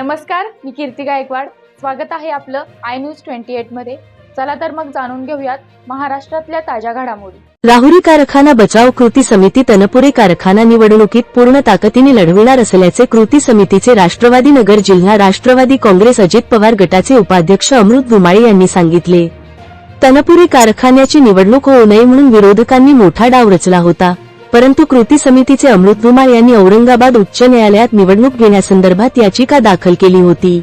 नमस्कार मी कीर्ती गायकवाड. स्वागत आहे आपलं आय न्यूज ट्वेंटी एटमध्ये चला तर मग जाणून घेऊयात महाराष्ट्रातल्या ताज्या घडामोडी. राहुरी कारखाना बचाव कृती समिती तनपुरे कारखाना निवडणुकीत पूर्ण ताकदीने लढविणार असल्याचे कृती समितीचे राष्ट्रवादी नगर जिल्हा राष्ट्रवादी काँग्रेस अजित पवार गटाचे उपाध्यक्ष अमृत दुमाळे यांनी सांगितले. तनपुरी कारखान्याची निवडणूक होऊ नये म्हणून विरोधकांनी मोठा डाव रचला होता. परंतु कृती समितीचे अमृत धुमाळ यांनी औरंगाबाद उच्च न्यायालयात निवडणूक घेण्यासंदर्भात याचिका दाखल केली होती.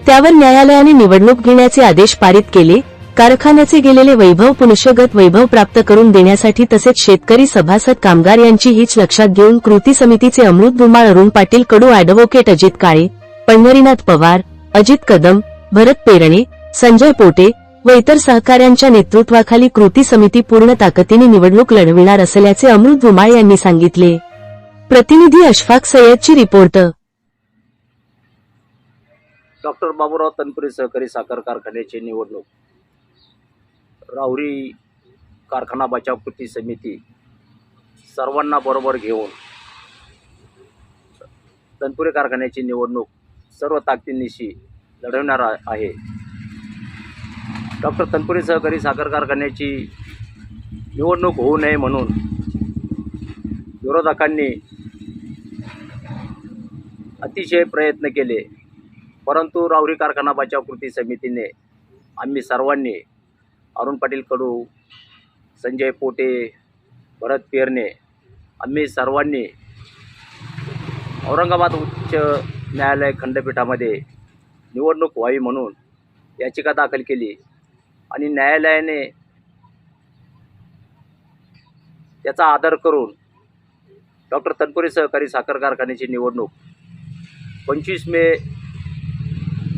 त्यावर न्यायालयाने निवडणूक घेण्याचे आदेश पारित केले कारखान्याचे गेलेले वैभव पुनशगत वैभव प्राप्त करून देण्यासाठी तसेच शेतकरी सभासद कामगार यांची हीच लक्षात घेऊन कृती समितीचे अमृत धुमाळ अरुण पाटील कडू अॅडव्होकेट अजित काळे पंढरीनाथ पवार अजित कदम भरत पेरणे संजय पोटे व इतर सहकाऱ्यांच्या नेतृत्वाखाली कृती समिती पूर्ण ताकदीने निवडणूक लढविणार असल्याचे अमृत धुमाळ यांनी सांगितले. प्रतिनिधी अशफाक सय्यदची रिपोर्ट. डॉक्टर बाबूराव तनपुरे सहकारी साखर कारखान्याची निवडणूक. राहुरी कारखाना बचाव कृती समिती सर्वांना बरोबर घेऊन तनपुरे कारखान्याची निवडणूक सर्व ताकदीनिशी लढवणार आहे. डॉक्टर तनपुरे सहकारी साखर कारखान्याची निवडणूक होऊ नये म्हणून विरोधकांनी अतिशय प्रयत्न केले. परंतु रावरी कारखाना बचाव कृती समितीने आम्ही सर्वांनी अरुण पाटील कडू संजय पोटे भरत पेरणे आम्ही सर्वांनी औरंगाबाद उच्च न्यायालय खंडपीठामध्ये निवडणूक व्हावी म्हणून याचिका दाखल केली. आणि न्यायालयाने त्याचा आदर करून डॉक्टर तनपुरे सहकारी साखर कारखान्याची निवडणूक पंचवीस मे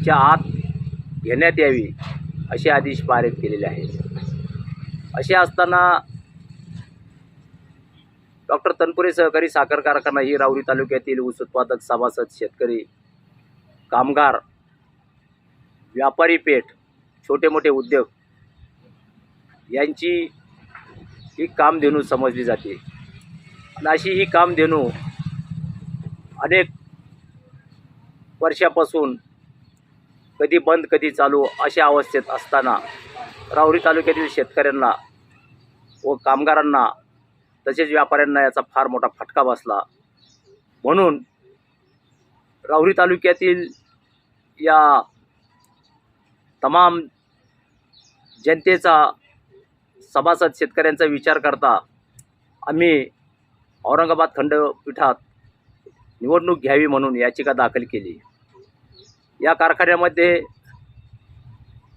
च्या आत घेण्यात यावी असे आदेश पारित केलेले आहेत. असे असताना डॉक्टर तनपुरे सहकारी साखर कारखाना ही राऊरी तालुक्यातील ऊस उत्पादक सभासद शेतकरी कामगार व्यापारी पेठ छोटे मोठे उद्योग यांची ही कामधेनू समजली जाते. आणि अशी ही कामधेनू अनेक वर्षापासून कधी बंद कधी चालू अशा अवस्थेत असताना राहुरी तालुक्यातील शेतकऱ्यांना व कामगारांना तसेच व्यापाऱ्यांना याचा फार मोठा फटका बसला. म्हणून राहुरी तालुक्यातील या तमाम जनतेचा सभासद शेतकऱ्यांचा विचार करता आम्ही औरंगाबाद खंडपीठात निवडणूक घ्यावी म्हणून याचिका दाखल केली. या कारखान्यामध्ये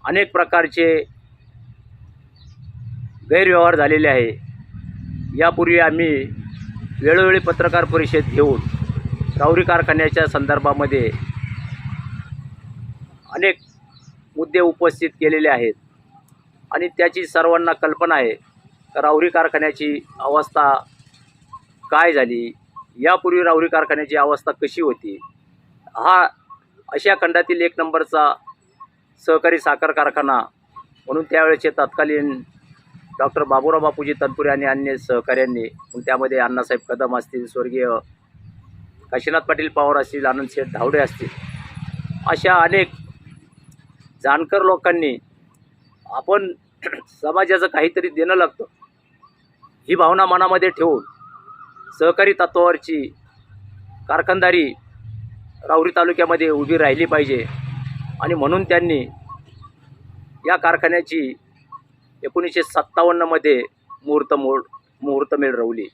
अनेक प्रकारचे गैरव्यवहार झालेले आहे. यापूर्वी आम्ही वेळोवेळी पत्रकार परिषद घेऊन राऊरी कारखान्याच्या संदर्भामध्ये अनेक मुद्दे उपस्थित केलेले आहेत. आणि त्याची सर्वांना कल्पना आहे. रावरी कारखान्याची अवस्था काय झाली? यापूर्वी रावरी कारखान्याची अवस्था कशी होती? हा अशा खंडातील एक नंबरचा सहकारी साखर कारखाना म्हणून त्यावेळेचे तत्कालीन डॉक्टर बाबुराव बापूजी तनपुरे आणि अन्य सहकाऱ्यांनी त्यामध्ये अण्णासाहेब कदम असतील स्वर्गीय काशीनाथ पाटील पवार असतील आनंद शेठ धावडे असतील अशा अनेक जाणकर लोकांनी आपण समाजाचं काहीतरी देणं लागतं. ही भावना मनामध्ये ठेवून सहकारी तत्वावरची कारखानदारी राहुरी तालुक्यामध्ये उभी राहिली पाहिजे आणि म्हणून त्यांनी या कारखान्याची एकोणीसशे सत्तावन्नमध्ये मुहूर्त मोड मुहूर्तमेळ रवली.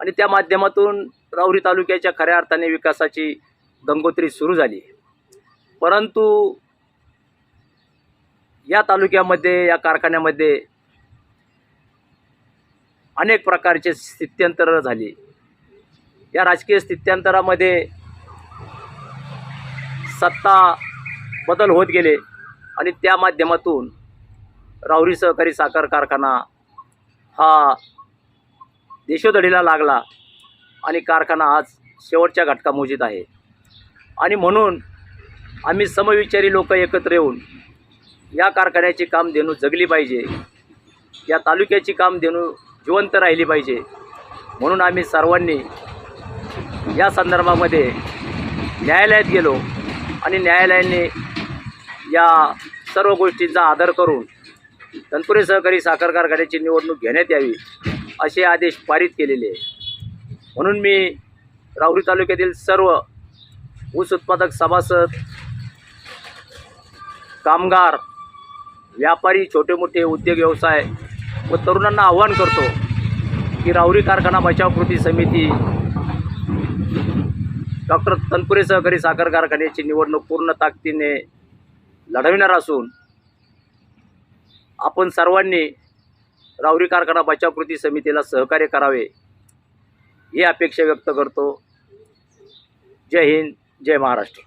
आणि त्या माध्यमातून राहुरी तालुक्याच्या खऱ्या अर्थाने विकासाची गंगोत्री सुरू झाली. परंतु या तालुक्यामध्ये या कारखान्यामध्ये अनेक प्रकारचे स्थित्यंतर झाली. या राजकीय स्थित्यंतरामध्ये सत्ता बदल होत गेले आणि त्या माध्यमातून राहुरी सहकारी साखर कारखाना हा देशोधडीला लागला आणि कारखाना आज शेवटच्या घटकामोजीत आहे. आणि म्हणून आम्ही समविचारी लोक एकत्र येऊन या कारखान्याची देणू जगली पाहिजे. या तालुक्याची काम देणू जिवंत राहिली पाहिजे. म्हणून आम्ही सर्वांनी या संदर्भामध्ये न्यायालयात गेलो आणि न्यायालयाने या सर्व गोष्टींचा आदर करून तनपुरे सहकारी साखर कारखान्याची निवडणूक घेण्यात यावी असे आदेश पारित केलेले आहे म्हणून मी राहुरी तालुक्यातील सर्व ऊस उत्पादक सभासद कामगार व्यापारी छोटे मोठे उद्योग व्यवसाय व तरुणांना आव्हान करतो की राऊरी कारखाना बचाव कृती समिती डॉक्टर तनपुरे सहकारी साखर कारखान्याची निवडणूक पूर्ण ताकदीने लढविणार असून आपण सर्वांनी राऊरी कारखाना बचाव कृती समितीला सहकार्य करावे ही अपेक्षा व्यक्त करतो. जय हिंद जय महाराष्ट्र.